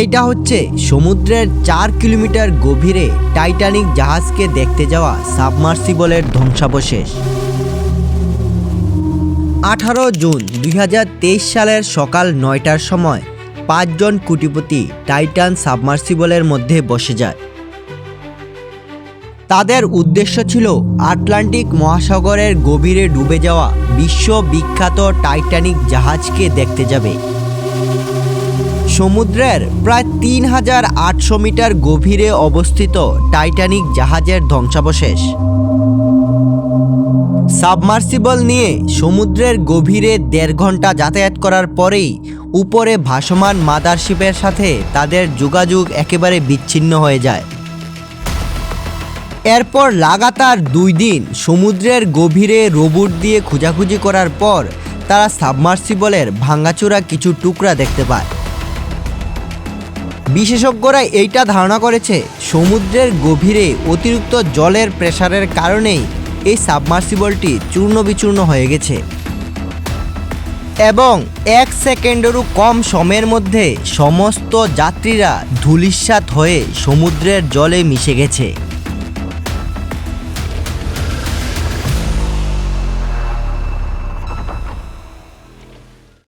এইটা হচ্ছে সমুদ্রের চার কিলোমিটার গভীরে টাইটানিক জাহাজকে দেখতে যাওয়া সাবমার্সিবলের ধ্বংসাবশেষ। আঠারো জুন দুই হাজার তেইশ সালের সকাল নয়টার সময় পাঁচজন কুটিপতি টাইটান সাবমার্সিবলের মধ্যে বসে যায়। তাদের উদ্দেশ্য ছিল আটলান্টিক মহাসাগরের গভীরে ডুবে যাওয়া বিশ্ববিখ্যাত টাইটানিক জাহাজকে দেখতে যাবে। সমুদ্রের প্রায় তিন হাজার আটশো মিটার গভীরে অবস্থিত টাইটানিক জাহাজের ধ্বংসাবশেষ। সাবমার্সিবল নিয়ে সমুদ্রের গভীরে দেড় ঘণ্টা যাতায়াত করার পরেই উপরে ভাসমান মাদারশিপের সাথে তাদের যোগাযোগ একেবারে বিচ্ছিন্ন হয়ে যায়। এরপর লাগাতার দুই দিন সমুদ্রের গভীরে রোবট দিয়ে খোঁজাখুঁজি করার পর তারা সাবমার্সিবলের ভাঙ্গাচোরা কিছু টুকরা দেখতে পায়। বিশেষজ্ঞরা এইটা ধারণা করেছে, সমুদ্রের গভীরে অতিরিক্ত জলের প্রেসারের কারণেই এই সাবমার্সিবলটি চূর্ণ বিচূর্ণ হয়ে গেছে। এবং এক সেকেন্ডেরও কম সময়ের মধ্যে সমস্ত যাত্রীরা ধুলিস্বাত হয়ে সমুদ্রের জলে মিশে গেছে।